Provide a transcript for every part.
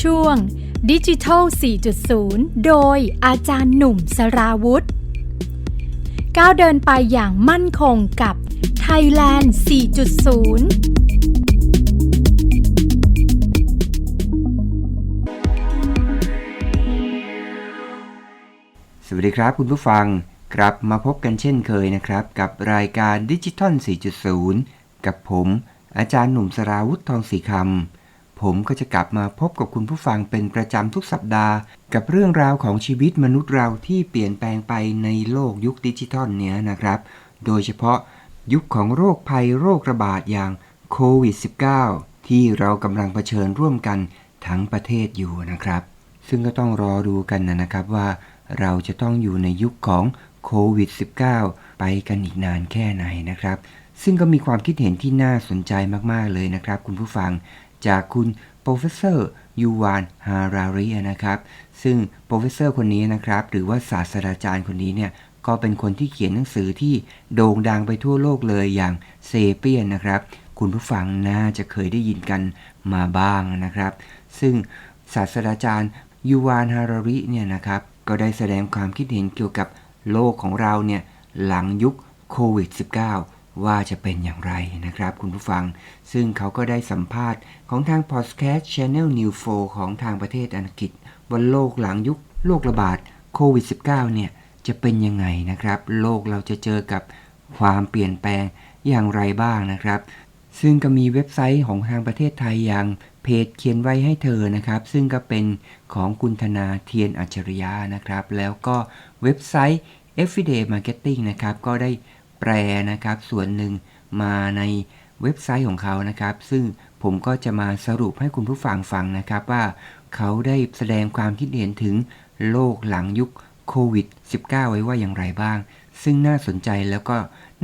ช่วงดิจิทัล 4.0 โดยอาจารย์หนุ่มสราวุธ ก้าวเดินไปอย่างมั่นคงกับ Thailand 4.0สวัสดีครับคุณผู้ฟัง กลับมาพบกันเช่นเคยนะครับ กับรายการดิจิทัล 4.0 กับผม อาจารย์หนุ่มสราวุธทองสีคำผมก็จะกลับมาพบกับคุณผู้ฟังเป็นประจำทุกสัปดาห์ กับเรื่องราวของชีวิตมนุษย์เราที่เปลี่ยนแปลงไปในโลกยุคดิจิทัลเนี้ยนะครับ โดยเฉพาะยุคของโรคภัยโรคระบาดอย่างโควิด -19 ที่เรากำลังเผชิญร่วมกันทั้งประเทศอยู่นะครับ ซึ่งก็ต้องรอดูกันนะครับว่าเราจะต้องอยู่ในยุคของ โควิด -19 ไปกันอีกนานแค่ไหนนะครับ ซึ่งก็มีความคิดเห็นที่น่าสนใจมากๆเลยนะครับ คุณผู้ฟังจากคุณ professor ยูวานฮารารีนะครับ ซึ่ง professor คนนี้นะครับ หรือว่าศาสตราจารย์คนนี้เนี่ยก็เป็นคนที่เขียนหนังสือที่โด่งดังไปทั่วโลกเลยอย่างเซเปียนนะครับ คุณผู้ฟังน่าจะเคยได้ยินกันมาบ้างนะครับ ซึ่งศาสตราจารย์ยูวานฮาราริเนี่ยนะครับ ก็ได้แสดงความคิดเห็นเกี่ยวกับ โลกของเราเนี่ยหลังยุคโควิด -19 ว่าจะเป็นอย่างไรนะครับคุณผู้ฟัง ซึ่งเขาก็ได้สัมภาษณ์ของทาง Podcast Channel New 4ของทางประเทศอังกฤษว่าโลกหลังยุคโรคระบาดโควิด -19 เนี่ยจะเป็นยังไงนะครับ โลกเราจะเจอกับความเปลี่ยนแปลงอย่างไรบ้างนะครับ ซึ่งก็มีเว็บไซต์ของทางประเทศไทยอย่าง เพจเขียนไว้ให้เธอนะครับ ซึ่งก็เป็นของคุณธนาเทียนอัจฉริยะนะครับ แล้วก็เว็บไซต์ Everyday Marketing นะครับ ก็ได้แปลนะครับ ส่วนหนึ่งมาในเว็บไซต์ของเขานะครับ ซึ่งผมก็จะมาสรุปให้คุณผู้ฟังฟังนะครับว่าเขาได้แสดงความคิดเห็นถึงโลกหลังยุคโควิด -19 ไว้ว่าอย่างไรบ้าง ซึ่งน่าสนใจแล้วก็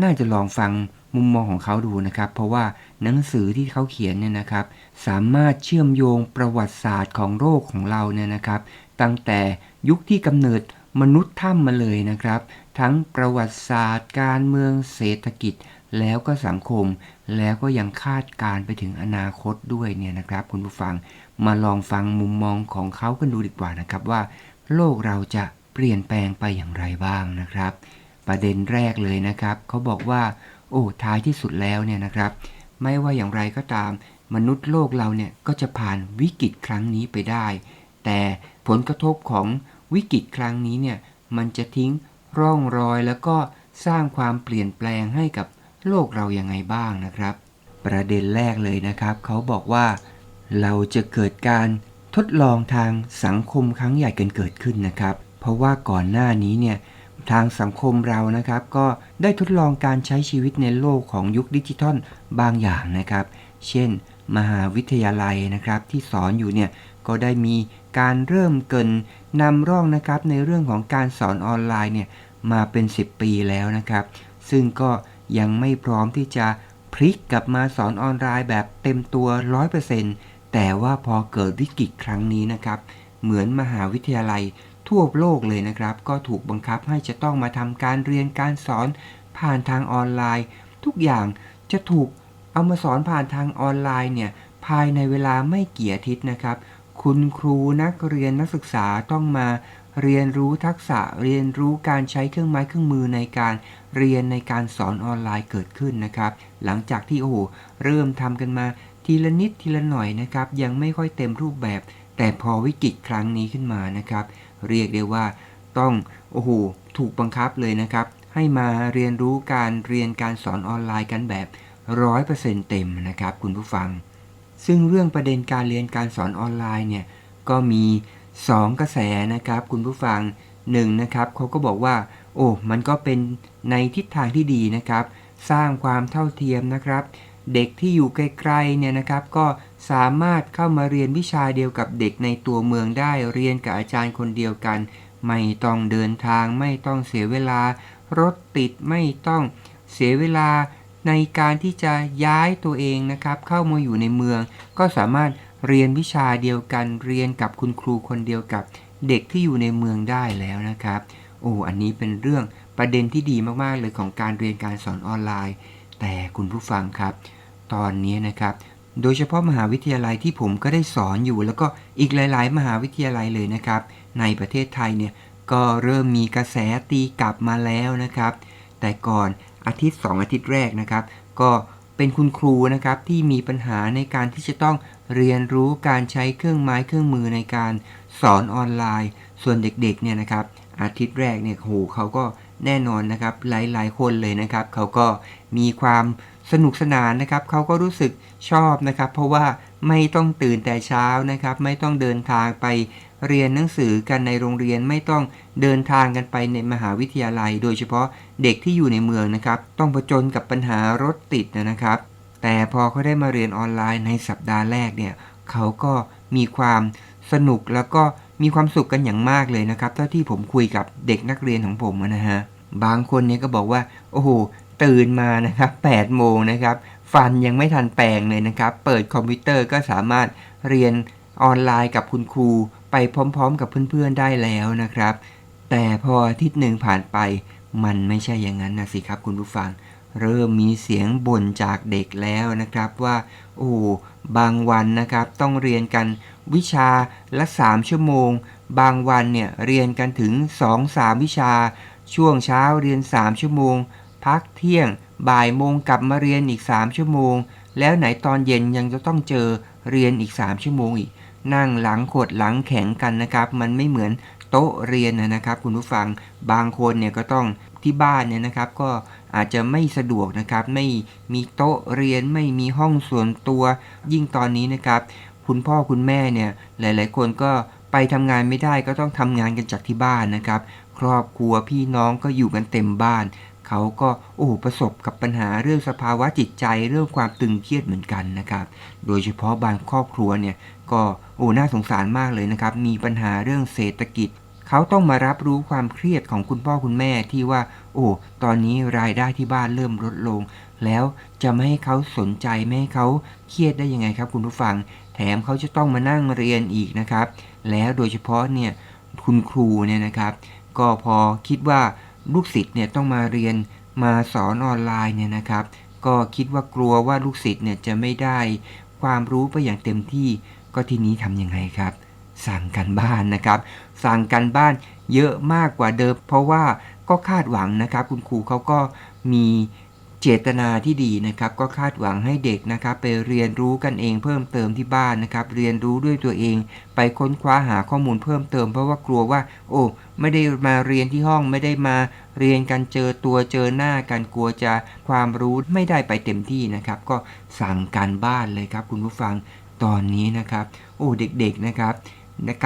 น่าจะลองฟัง มุมมองของเขาดูนะครับ เพราะว่าหนังสือที่เขาเขียนเนี่ยนะครับ สามารถเชื่อมโยงประวัติศาสตร์ของโลกของเราเนี่ยนะครับ ตั้งแต่ยุคที่กำเนิดมนุษย์ถ้ำมาเลยนะครับ ทั้งประวัติศาสตร์ การเมืองเศรษฐกิจ แล้วก็สังคม แล้วก็ยังคาดการไปถึงอนาคตด้วยเนี่ยนะครับ คุณผู้ฟังมาลองฟังมุมมองของเขากันดูดีกว่านะครับว่า โลกเราจะเปลี่ยนแปลงไปอย่างไรบ้างนะครับ ประเด็นแรกเลยนะครับ เขาบอกว่า โอ้ท้ายที่สุดแล้วเนี่ยนะครับ ไม่ว่าอย่างไรก็ตาม มนุษย์โลกเราเนี่ยก็จะผ่านวิกฤตครั้งนี้ไปได้ แต่ผลกระทบของวิกฤตครั้งนี้เนี่ยมันจะทิ้งร่องรอยแล้วก็สร้างความเปลี่ยนแปลงให้กับโลกเรายังไงบ้างนะครับ ประเด็นแรกเลยนะครับ เขาบอกว่า เราจะเกิดการทดลองทางสังคมครั้งใหญ่กันเกิดขึ้นนะครับ เพราะว่าก่อนหน้านี้เนี่ย ทางสังคมเรานะครับ ก็ได้ทดลองการใช้ชีวิตในโลกของยุคดิจิทัลบางอย่างนะครับ เช่น มหาวิทยาลัยนะครับที่สอนอยู่เนี่ยก็ได้มีการเริ่มเกินนำร่องนะครับในเรื่องของการสอนออนไลน์เนี่ยมาเป็น 10 ปีแล้วนะครับ ซึ่งก็ยังไม่พร้อมที่จะพลิกกลับมาสอนออนไลน์แบบเต็มตัว 100%แต่ว่าพอเกิดวิกฤตครั้งนี้นะครับ เหมือนมหาวิทยาลัย ทั่วโลกเลยนะครับ ก็ถูกบังคับให้จะต้องมาทำการเรียนการสอนผ่านทางออนไลน์ ทุกอย่างจะถูกเอามาสอนผ่านทางออนไลน์เนี่ยภายในเวลาไม่กี่อาทิตย์นะครับ คุณครูนักเรียนนักศึกษาต้องมาเรียนรู้ทักษะเรียนรู้การใช้เครื่องไม้เครื่องมือในการเรียนในการสอนออนไลน์เกิดขึ้นนะครับ หลังจากที่โอ้โหเริ่มทำกันมาทีละนิดทีละหน่อยนะครับ ยังไม่ค่อยเต็มรูปแบบ แต่พอวิกฤตครั้งนี้ขึ้นมานะครับ เรียกได้ว่า ต้องโอ้โหถูกบังคับเลยนะครับ ให้มาเรียนรู้การเรียนการสอนออนไลน์กันแบบร้อยเปอร์เซ็นต์เต็มนะครับคุณผู้ฟัง ซึ่งเรื่องประเด็นการเรียนการสอนออนไลน์เนี่ยก็มี 2 กระแสนะครับ คุณผู้ฟัง1นะครับเขาก็บอกว่า โอ้มันก็เป็นในทิศทางที่ดีนะครับ สร้างความเท่าเทียมนะครับ เด็กที่อยู่ไกลๆเนี่ยนะครับ ก็ สามารถเข้ามาเรียนวิชาเดียวกับเด็กในตัวเมืองได้เรียนกับอาจารย์คนเดียวกัน ไม่ต้องเดินทางไม่ต้องเสียเวลา รถติดไม่ต้องเสียเวลาในการที่จะย้ายตัวเองนะครับ เข้ามาอยู่ในเมือง ก็สามารถเรียนวิชาเดียวกัน เรียนกับคุณครูคนเดียวกับเด็กที่อยู่ในเมืองได้แล้วนะครับ โอ้อันนี้เป็นเรื่องประเด็นที่ดีมากๆเลยของการเรียนการสอนออนไลน์ แต่คุณผู้ฟังครับ ตอนนี้นะครับ โดยเฉพาะมหาวิทยาลัยที่ผมก็ได้สอนอยู่ แล้วก็อีกหลาย ๆ มหาวิทยาลัยเลยนะครับ ในประเทศไทยเนี่ยก็เริ่มมีกระแสตีกลับมาแล้วนะครับ แต่ก่อนอาทิตย์ 2 อาทิตย์แรกนะครับ ก็เป็นคุณครูนะครับที่มีปัญหาในการที่จะต้องเรียนรู้การใช้เครื่องไม้เครื่องมือในการสอนออนไลน์ ส่วนเด็กๆเนี่ยนะครับ อาทิตย์แรกเนี่ยโหเขาก็แน่นอนนะครับ หลายๆคนเลยนะครับ เขาก็มีความ สนุกสนานนะครับเขาก็รู้สึกชอบนะครับ เพราะว่าไม่ต้องตื่นแต่เช้านะครับ ไม่ต้องเดินทางไปเรียนหนังสือกันในโรงเรียนไม่ต้องเดินทางกันไปในมหาวิทยาลัย โดยเฉพาะเด็กที่อยู่ในเมืองนะครับ ต้องผจญกับปัญหารถติดนะครับ แต่พอเขาได้มาเรียนออนไลน์ในสัปดาห์แรกเนี่ยเขาก็มีความสนุกแล้วก็มีความสุขกันอย่างมากเลยนะครับเท่าที่ผมคุยกับเด็กนักเรียนของผมนะฮะบางคนเนี่ยก็บอกว่า โอ้โห ตื่นมานะครับ8โมงนะครับ ฟันยังไม่ทันแปรงเลยนะครับ เปิดคอมพิวเตอร์ก็สามารถเรียนออนไลน์กับคุณครูไปพร้อมๆ กับเพื่อนๆได้แล้วนะครับ แต่พออาทิตย์หนึ่งผ่านไป มันไม่ใช่อย่างนั้นนะสิครับคุณผู้ฟัง เริ่มมีเสียงบ่นจากเด็กแล้วนะครับว่า โอ้บางวันนะครับต้องเรียนกันวิชาละ 3 ชั่วโมง บางวันเนี่ยเรียนกันถึง 2-3 วิชา ช่วงเช้าเรียน 3 ชั่วโมง พักเที่ยง บ่ายโมงกลับมาเรียนอีก 3 ชั่วโมง แล้วไหนตอนเย็นยังจะต้องเจอเรียนอีก 3 ชั่วโมงอีก นั่งหลังขดหลังแข็งกันนะครับ มันไม่เหมือนโต๊ะเรียนนะครับ คุณผู้ฟังบางคนเนี่ยก็ต้องที่บ้านเนี่ยนะครับ ก็อาจจะไม่สะดวกนะครับ ไม่มีโต๊ะเรียนไม่มีห้องส่วนตัว ยิ่งตอนนี้นะครับ คุณพ่อคุณแม่เนี่ยหลาย ๆ คนก็ไปทำงานไม่ได้ก็ต้องทำงานกันจากที่บ้านนะครับ ครอบครัวพี่น้องก็อยู่กันเต็มบ้าน เขาก็โอ้ประสบกับปัญหาเรื่องสภาวะจิตใจเรื่องความตึงเครียดเหมือนกันนะครับ โดยเฉพาะบางครอบครัวเนี่ยก็โอ้น่าสงสารมากเลยนะครับ มีปัญหาเรื่องเศรษฐกิจ เขาต้องมารับรู้ความเครียดของคุณพ่อคุณแม่ที่ว่า โอ้ตอนนี้รายได้ที่บ้านเริ่มลดลง แล้วจะไม่ให้เขาสนใจไม่ให้เขาเครียดได้ยังไงครับ คุณผู้ฟัง แถมเขาจะต้องมานั่งเรียนอีกนะครับ แล้วโดยเฉพาะเนี่ยคุณครูเนี่ยนะครับ ก็พอคิดว่า ลูกศิษย์เนี่ยต้องมาเรียนมาสอนออนไลน์เนี่ยนะครับ ก็คิดว่ากลัวว่าลูกศิษย์เนี่ยจะไม่ได้ความรู้ไปอย่างเต็มที่ก็ทีนี้ทำยังไงครับ สั่งกันบ้านนะครับ สั่งกันบ้านเยอะมากกว่าเดิม เพราะว่าก็คาดหวังนะครับ คุณครูเขาก็มี เจตนาที่ดีนะครับ ก็คาดหวังให้เด็กนะครับ ไปเรียนรู้กันเองเพิ่มเติมที่บ้านนะครับ เรียนรู้ด้วยตัวเอง ไปค้นคว้าหาข้อมูลเพิ่มเติม เพราะว่ากลัวว่า โอ้ไม่ได้มาเรียนที่ห้องไม่ได้มาเรียนกันเจอตัวเจอหน้ากันกลัวจะความรู้ไม่ได้ไปเต็มที่นะครับ ก็สั่งการบ้านเลยครับ คุณผู้ฟังตอนนี้นะครับ โอ้เด็กๆนะครับ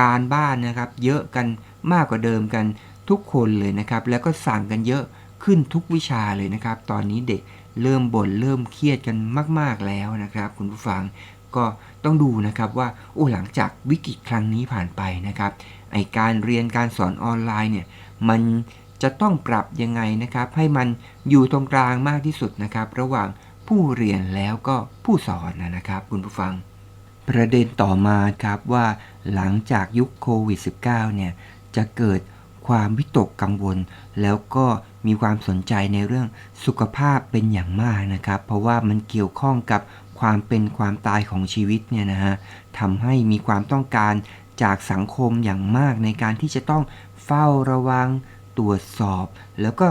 การบ้านนะครับ เยอะกันมากกว่าเดิมกันทุกคนเลยนะครับ แล้วก็สั่งกันเยอะ ขึ้นทุกวิชาเลยนะครับ ตอนนี้เด็กเริ่มบ่นเริ่มเครียดกันมาก ๆแล้วนะครับ คุณผู้ฟังก็ต้องดูนะครับว่าโอ้หลังจากวิกฤตครั้งนี้ผ่านไปนะครับไอการเรียนการสอนออนไลน์เนี่ยมันจะต้องปรับยังไงนะครับ ให้มันอยู่ตรงกลางมากที่สุดนะครับ ระหว่างผู้เรียนแล้วก็ผู้สอนนะครับ คุณผู้ฟัง ประเด็นต่อมาครับว่าหลังจากยุคโควิด -19 เนี่ยจะเกิด ความวิตกกังวล แล้วก็มีความสนใจในเรื่องสุขภาพเป็นอย่างมากนะครับ เพราะว่ามันเกี่ยวข้องกับความเป็นความตายของชีวิตเนี่ยนะฮะทำให้มีความต้องการจากสังคมอย่างมากในการที่จะต้องเฝ้าระวังตรวจสอบ แล้วก็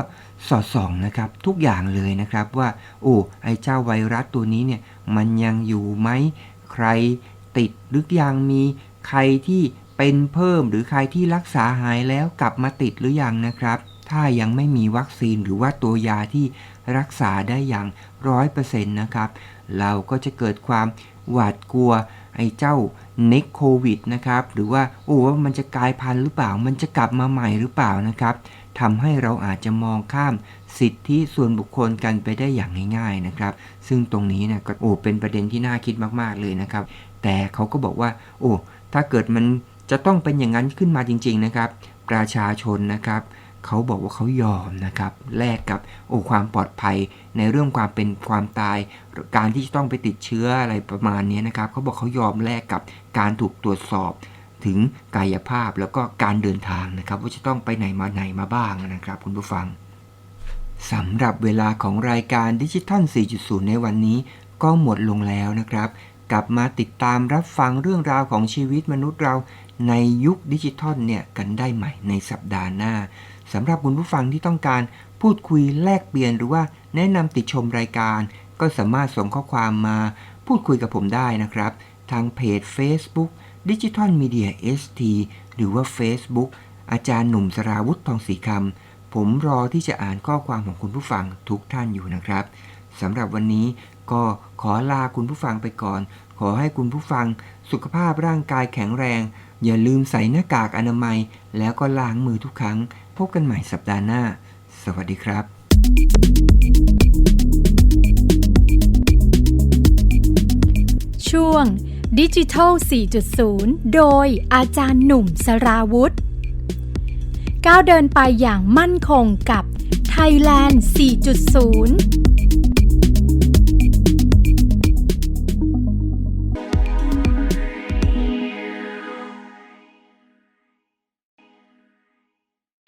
สอดส่องนะครับทุกอย่างเลยนะครับว่า โอ้ไอเจ้าไวรัสตัวนี้เนี่ยมันยังอยู่ไหมใครติดหรือยังมีใครที่ เป็นเพิ่มหรือใครที่รักษาหายแล้วกลับมาติดหรือยังนะครับ ถ้ายังไม่มีวัคซีนหรือว่าตัวยาที่รักษาได้อย่างร้อยเปอร์เซ็นต์นะครับ เราก็จะเกิดความหวาดกลัวไอ้เจ้าเน็กโควิดนะครับ หรือว่าโอ้ว่ามันจะกลายพันธุ์หรือเปล่า มันจะกลับมาใหม่หรือเปล่านะครับทำให้เราอาจจะมองข้ามสิทธิส่วนบุคคลกันไปได้อย่างง่ายๆนะครับ ซึ่งตรงนี้เนี่ยก็โอ้เป็นประเด็นที่น่าคิดมากๆเลยนะครับ แต่เขาก็บอกว่า โอ้ถ้าเกิดมัน จะต้องเป็นอย่างนั้นขึ้นมาจริง ๆนะครับ ประชาชนนะครับเขาบอกว่าเขายอมนะครับแลกกับโอ้ความปลอดภัยในเรื่องความเป็นความตาย การที่จะต้องไปติดเชื้ออะไรประมาณนี้นะครับเขาบอกเขายอมแลกกับการถูกตรวจสอบถึงกายภาพแล้วก็การเดินทางนะครับ ว่าจะต้องไปไหนมาไหนมาบ้างนะครับ คุณผู้ฟังสำหรับเวลาของรายการดิจิทัล 4.0 ในวันนี้ ก็หมดลงแล้วนะครับ กลับมาติดตามรับฟังเรื่องราวของชีวิตมนุษย์เรา ในยุคดิจิทัลเนี่ยกันได้ใหม่ในสัปดาห์หน้าสำหรับคุณผู้ฟังที่ต้องการพูดคุยแลกเปลี่ยนหรือว่าแนะนำติดชมรายการ ก็สามารถส่งข้อความมาพูดคุยกับผมได้นะครับ ทางเพจ Facebook Digital Media ST หรือว่า Facebook อาจารย์หนุ่มสราวุธทองศรีคำผมรอที่จะอ่านข้อความของคุณผู้ฟังทุกท่านอยู่นะครับสำหรับวันนี้ก็ขอลาคุณผู้ฟังไปก่อน ขอให้คุณผู้ฟังสุขภาพร่างกายแข็งแรง อย่าลืมใส่หน้ากากอนามัย แล้วก็ล้างมือทุกครั้ง พบกันใหม่สัปดาห์หน้า สวัสดีครับ ช่วงดิจิทัล 4.0 โดยอาจารย์หนุ่มสราวุธ ก้าวเดินไปอย่างมั่นคงกับ Thailand 4.0